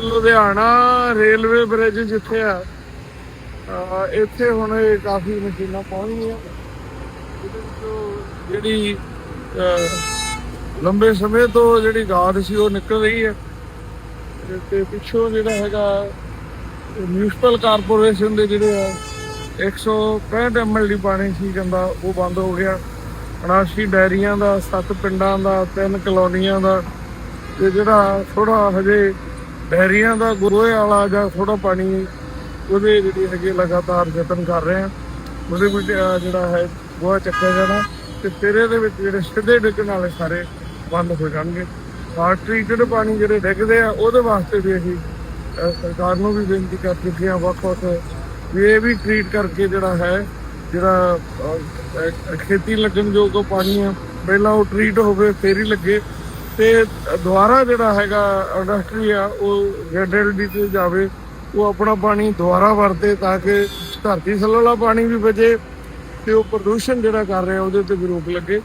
Ludhiana railway bridge ਜਿੱਥੇ ਆ ਇੱਥੇ ਹੁਣ ਇਹ ਕਾਫੀ ਮਸ਼ੀਨਾਂ ਪਹੁੰਚ ਗਈਆਂ ਜਿਹੜੀ ਲੰਬੇ ਸਮੇਂ ਤੋਂ ਜਿਹੜੀ ਗਾਦ ਸੀ ਉਹ ਨਿਕਲ ਰਹੀ ਹੈ। ਤੇ- ਪਿੱਛੋਂ ਜਿਹੜਾ ਹੈਗਾ ਮਿਊਨਿਸਪਲ ਕਾਰਪੋਰੇਸ਼ਨ ਦੇ ਜਿਹੜੇ ਆ 165 ਐਮਐਲਡੀ ਪਾਣੀ ਸੀ ਕਹਿੰਦਾ, ਉਹ ਬੰਦ ਹੋ ਗਿਆ। 79 ਡੈਰੀਆਂ ਦਾ 7 ਪਿੰਡਾਂ ਦਾ 3 ਕਲੋਨੀਆਂ ਦਾ, ਤੇ ਜਿਹੜਾ ਥੋੜਾ ਹਜੇ ਡੈਰੀਆਂ ਦਾ ਗੋਏ ਵਾਲਾ ਜਾਂ ਥੋੜਾ ਪਾਣੀ ਉਹਦੇ ਜਿਹੜੀ ਹੈਗੇ ਲਗਾਤਾਰ ਯਤਨ ਕਰ ਰਹੇ ਆ। ਉਹਦੇ ਵਿੱਚ ਜਿਹੜਾ ਹੈ ਗੋਹਾ ਚੱਕਿਆ ਜਾਣਾ ਤੇ ਤੇਰੇ ਦੇ ਵਿੱਚ ਜਿਹੜੇ ਸਿੱਧੇ ਡਿੱਗਣ ਵਾਲੇ ਸਾਰੇ ਬੰਦ ਹੋ ਜਾਣਗੇ। ਵਾਟਰ ਟ੍ਰੀਟਡ ਪਾਣੀ ਜਿਹੜੇ ਡਿੱਗਦੇ ਆ, ਉਹਦੇ ਵਾਸਤੇ ਵੀ ਅਸੀਂ ਸਰਕਾਰ ਨੂੰ ਵੀ ਬੇਨਤੀ ਕਰ ਚੁੱਕੇ ਹਾਂ ਵੱਖ ਵੱਖ ਵੀ ਇਹ ਵੀ ਟ੍ਰੀਟ ਕਰਕੇ ਜਿਹੜਾ ਹੈ, ਜਿਹੜਾ ਖੇਤੀ ਲੱਗਣ ਯੋਗ ਪਾਣੀ ਆ, ਪਹਿਲਾਂ ਉਹ ਟ੍ਰੀਟ ਹੋਵੇ, ਫੇਰ ਹੀ ਲੱਗੇ। ਤੇ ਦੁਬਾਰਾ ਜਿਹੜਾ ਹੈਗਾ ਇੰਡਸਟਰੀ ਆ, ਉਹ ਜ਼ੈਡਐਲਡੀ ਤੇ ਜਾਵੇ, ਉਹ ਆਪਣਾ ਪਾਣੀ ਦੁਬਾਰਾ ਵਰਤੇ ਤਾਂ ਕਿ ਧਰਤੀ ਥੱਲੇ ਵਾਲਾ ਪਾਣੀ ਵੀ ਬਚੇ ਤੇ ਉਹ ਪ੍ਰਦੂਸ਼ਣ ਜਿਹੜਾ ਕਰ ਰਿਹਾ, ਉਹਦੇ ਤੇ ਵੀ ਰੋਕ ਲੱਗੇ।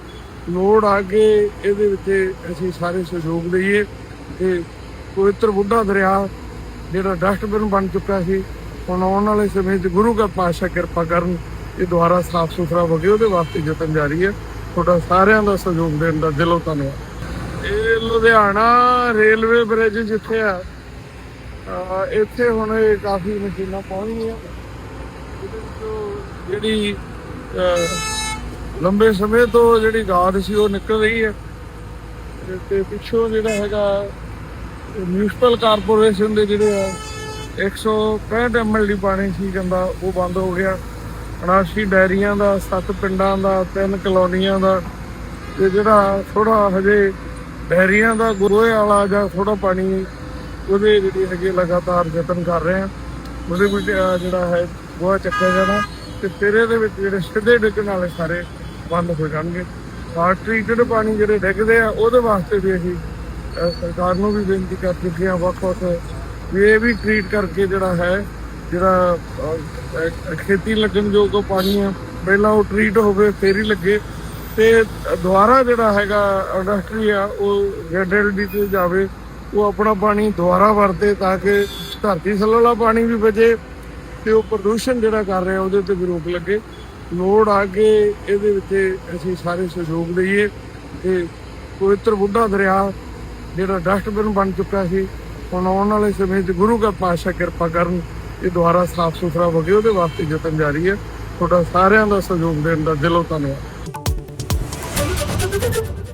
ਲੋੜ ਆ ਕੇ ਇਹਦੇ ਵਿੱਚ ਅਸੀਂ ਸਾਰੇ ਸਹਿਯੋਗ ਦਈਏ ਤੇ ਪਵਿੱਤਰ ਬੁੱਢਾ ਦਰਿਆ ਜਿਹੜਾ ਡਸਟਬਿਨ ਬਣ ਚੁੱਕਾ ਸੀ, ਹੁਣ ਆਉਣ ਵਾਲੇ ਸਮੇਂ 'ਚ ਗੁਰੂ ਦਾ ਪਾਤਸ਼ਾਹ ਕਿਰਪਾ ਕਰਨ, ਇਹ ਦੁਬਾਰਾ ਸਾਫ਼ ਸੁਥਰਾ ਹੋ ਗਿਆ ਉਹਦੇ ਵਾਸਤੇ ਯਤਨ ਜਾਰੀ ਹੈ। ਤੁਹਾਡਾ ਸਾਰਿਆਂ ਦਾ ਸਹਿਯੋਗ ਦੇਣ ਦਾ ਦਿਲੋਂ ਧੰਨਵਾਦ। ਲੁਧਿਆਣਾ ਰੇਲਵੇ ਬ੍ਰਿਜ ਜਿੱਥੇ ਆ। ਇੱਥੇ ਹੁਣ ਕਾਫੀ ਮਸ਼ੀਨਾਂ ਪਹੁੰਚ ਗਈਆਂ ਜਿਹੜੀ ਲੰਬੇ ਸਮੇਂ ਤੋਂ ਜਿਹੜੀ ਗਾਦ ਸੀ ਉਹ ਨਿਕਲ ਰਹੀ ਹੈ। ਤੇ- ਪਿੱਛੋਂ ਜਿਹੜਾ ਹੈਗਾ ਮਿਊਨਿਸਪਲ ਕਾਰਪੋਰੇਸ਼ਨ ਦੇ ਜਿਹੜੇ ਆ 165 ਐਮਐਲਡੀ ਪਾਣੀ ਸੀ ਜਾਂਦਾ ਉਹ ਬੰਦ ਹੋ ਗਿਆ। 79 ਡੈਰੀਆਂ ਦਾ 7 ਪਿੰਡਾਂ ਦਾ 3 ਕਲੋਨੀਆਂ ਦਾ। ਤੇ ਜਿਹੜਾ ਥੋੜਾ ਹਜੇ ਡੈਰੀਆਂ ਦਾ ਗੋਏ ਵਾਲਾ ਜਾਂ ਥੋੜਾ ਪਾਣੀ ਉਹਦੇ ਜਿਹੜੀ ਹੈਗੇ ਲਗਾਤਾਰ ਯਤਨ ਕਰ ਰਹੇ ਆ ਉਹਦੇ ਵਿੱਚ ਜਿਹੜਾ ਹੈ, ਗੋਹਾ ਚੱਕਿਆ ਜਾਣਾ ਤੇ ਫਿਰ ਦੇ ਵਿੱਚ ਜਿਹੜੇ ਸਿੱਧੇ ਡਿੱਗਣ ਵਾਲੇ ਸਾਰੇ ਬੰਦ ਹੋ ਜਾਣਗੇ। ਵਾਟਰ ਟ੍ਰੀਟਡ ਪਾਣੀ ਜਿਹੜੇ ਡਿੱਗਦੇ ਆ, ਉਹਦੇ ਵਾਸਤੇ ਵੀ ਅਸੀਂ ਸਰਕਾਰ ਨੂੰ ਵੀ ਬੇਨਤੀ ਕਰ ਚੁੱਕੇ ਹਾਂ ਵੱਖ ਵੱਖ ਵੀ ਇਹ ਵੀ ਟ੍ਰੀਟ ਕਰਕੇ ਜਿਹੜਾ ਹੈ, ਜਿਹੜਾ ਖੇਤੀ ਲੱਗਣ ਯੋਗ ਪਾਣੀ ਆ, ਪਹਿਲਾਂ ਉਹ ਟ੍ਰੀਟ ਹੋਵੇ, ਫੇਰ ਹੀ ਲੱਗੇ। ਤੇ ਦੁਬਾਰਾ ਜਿਹੜਾ ਹੈਗਾ ਇੰਡਸਟਰੀ ਆ, ਉਹ ਜ਼ੈਡਐਲਡੀ ਤੇ ਜਾਵੇ, ਉਹ ਆਪਣਾ ਪਾਣੀ ਦੁਬਾਰਾ ਵਰਤੇ ਤਾਂ ਕਿ ਧਰਤੀ ਥੱਲੇ ਵਾਲਾ ਪਾਣੀ ਵੀ ਬਚੇ ਤੇ ਉਹ ਪ੍ਰਦੂਸ਼ਣ ਜਿਹੜਾ ਕਰ ਰਿਹਾ, ਉਹਦੇ ਤੇ ਵੀ ਰੋਕ ਲੱਗੇ। ਲੋੜ ਆ ਕੇ ਇਹਦੇ ਵਿੱਚ ਅਸੀਂ ਸਾਰੇ ਸਹਿਯੋਗ ਦਈਏ ਤੇ ਪਵਿੱਤਰ ਬੁੱਢਾ ਦਰਿਆ ਜਿਹੜਾ ਡਸਟਬਿਨ ਬਣ ਚੁੱਕਾ ਸੀ, ਹੁਣ ਆਉਣ ਵਾਲੇ ਸਮੇਂ 'ਚ ਗੁਰੂ ਦਾ ਪਾਤਸ਼ਾਹ ਕਿਰਪਾ ਕਰਨ, ਇਹ ਦੁਬਾਰਾ ਸਾਫ਼ ਸੁਥਰਾ ਹੋ ਗਿਆ ਉਹਦੇ ਵਾਸਤੇ ਯਤਨ ਜਾਰੀ ਹੈ। ਤੁਹਾਡਾ ਸਾਰਿਆਂ ਦਾ ਸਹਿਯੋਗ ਦੇਣ ਦਾ ਦਿਲੋਂ ਧੰਨਵਾਦ। you